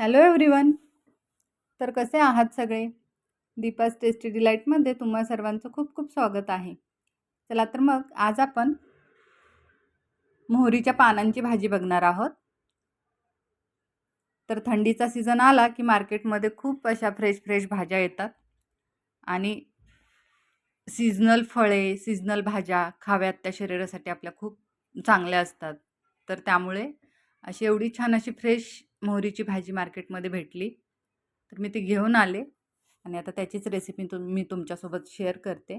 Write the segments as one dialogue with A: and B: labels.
A: Hello everyone तर कसे आहात सगळे? दीपास टेस्टी डिलाईटमध्ये तुम्हा सर्वांचं खूप खूप स्वागत आहे. चला तर मग आज आपण मोहरीच्या पानांची भाजी बघणार आहोत. तर थंडीचा सीझन आला की मार्केटमध्ये खूप अशा फ्रेश फ्रेश भाज्या येतात. आणि सीझनल फळे सीझनल भाज्या खाव्यात त्या शरीरासाठी आपल्या खूप चांगल्या असतात. तर त्यामुळे अशी एवढी छान अशी फ्रेश मोहरीची भाजी मार्केटमध्ये भेटली. तर मी ती घेऊन आले आणि आता त्याचीच रेसिपी तुम मी तुमच्यासोबत शेअर करते.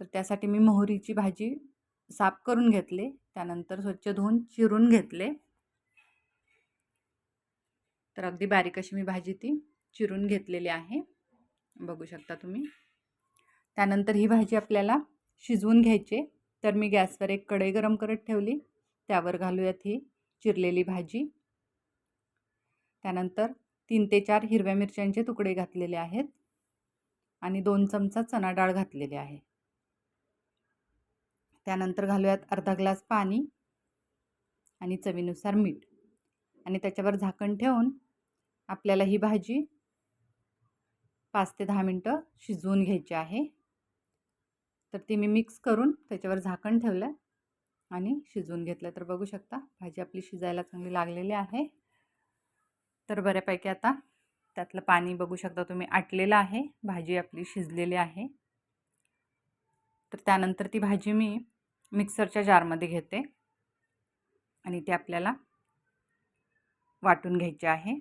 A: तर त्यासाठी मी मोहरीची भाजी साफ करून घेतले त्यानंतर स्वच्छ धुवून चिरून घेतले. तर अगदी बारीक अशी मी भाजी ती चिरून घेतलेली आहे. बघू शकता तुम्ही. त्यानंतर ही भाजी आपल्याला शिजवून घ्यायची तर मी गॅसवर एक कढई गरम करत ठेवली. त्यावर घालूयात ही चिरलेली भाजी. त्यानंतर तीन ते चार हिरव्या मिरच्यांचे तुकडे घातलेले आहेत आणि दोन चमचा चणा डाळ घातलेली आहे. त्यानंतर घालूयात अर्धा ग्लास पाणी आणि चवीनुसार मीठ. आणि त्याच्यावर झाकण ठेवून आपल्याला ही भाजी पाच ते दहा मिनटं शिजवून घ्यायची आहे. तर ती मी मिक्स करून त्याच्यावर झाकण ठेवलं आणि शिजवून घेतलं. तर बघू शकता भाजी आपली शिजायला चांगली लागलेली आहे. तर बऱ्यापैकी आता त्यातलं पाणी बघू शकता तुम्ही आटलेलं आहे. भाजी आपली शिजलेली आहे. तर त्यानंतर ती भाजी मी मिक्सरच्या जारमध्ये घेते. आणि ती आपल्याला वाटून घ्यायची आहे.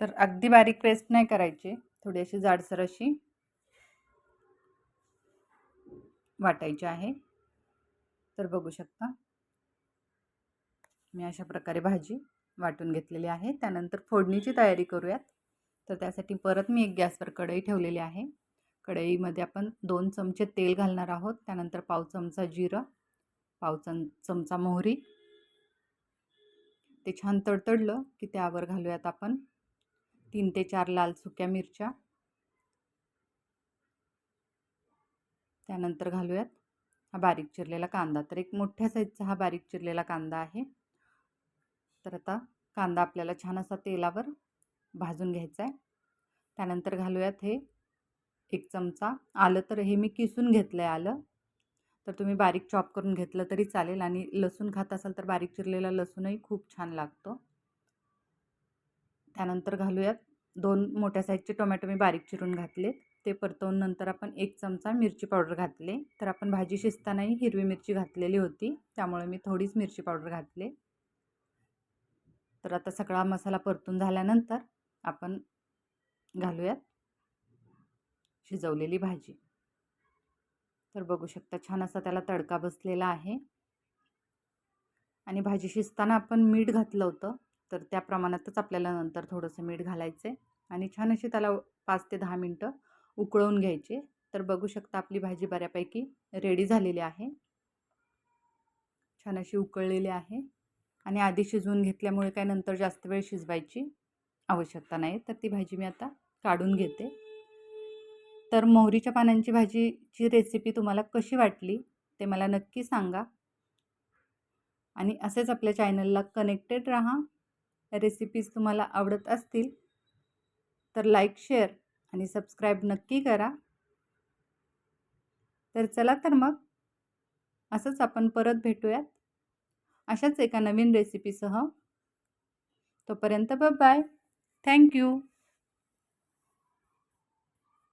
A: तर अगदी बारीक पेस्ट नाही करायची. थोडी अशी जाडसर अशी वाटायची आहे. तर बघू शकता. मी अशा प्रकारे भाजी वाटून घेतलेली आहे. त्यानंतर फोडणीची तयारी करूयात. तर त्यासाठी परत मी एक गॅसवर कढई ठेवलेली आहे. कढईमध्ये आपण दोन चमचे तेल घालणार आहोत. त्यानंतर पाव चमचा जिरं पाव चम चमचा मोहरी. ते छान तडतडलं की त्यावर घालूयात आपण तीन ते चार लाल सुक्या मिरच्या. त्यानंतर घालूयात हा बारीक चिरलेला कांदा. तर एक मोठ्या साईजचा हा बारीक चिरलेला कांदा आहे. तर आता कांदा आपल्याला छान असा तेलावर भाजून घ्यायचा आहे. त्यानंतर घालूयात हे एक चमचा आलं तर हे मी किसून घेतलं आहे आलं. तर तुम्ही बारीक चॉप करून घेतलं तरी चालेल आणि लसूण खात असाल तर बारीक चिरलेला लसूणही खूप छान लागतो. त्यानंतर घालूयात दोन मोठ्या साईजचे टोमॅटो मी बारीक चिरून घातलेत. ते परतवून नंतर आपण एक चमचा मिरची पावडर घातले. तर आपण भाजी शिजतानाही हिरवी मिरची घातलेली होती. त्यामुळे मी थोडीच मिरची पावडर घातले. तर आता सगळा मसाला परतून झाल्यानंतर आपण घालूयात शिजवलेली भाजी. तर बघू शकता छान असा त्याला तडका बसलेला आहे. आणि भाजी शिजताना आपण मीठ घातलं होतं तर त्या प्रमाणातच आपल्याला नंतर थोडंसं मीठ घालायचं आहे आणि छान अशी त्याला पाच ते दहा मिनटं उकळवून घ्यायचे. तर बघू शकता आपली भाजी बऱ्यापैकी रेडी झालेली आहे. छान अशी उकळलेली आहे. आणि आधी शिजवून घेतल्यामुळे काय नंतर जास्त वेळ शिजवायची आवश्यकता नाही. तर ती भाजी मी आता काढून घेते. तर मोहरीच्या पानांची भाजीची रेसिपी तुम्हाला कशी वाटली ते मला नक्की सांगा. आणि असेच आपल्या चॅनलला कनेक्टेड राहा. रेसिपीज तुम्हाला आवडत असतील तर लाईक शेअर आणि सबस्क्राईब नक्की करा. तर चला तर मग असंच आपण परत भेटूयात. अशाच एका नवीन रेसिपीसह तोपर्यंत बाय थँक्यू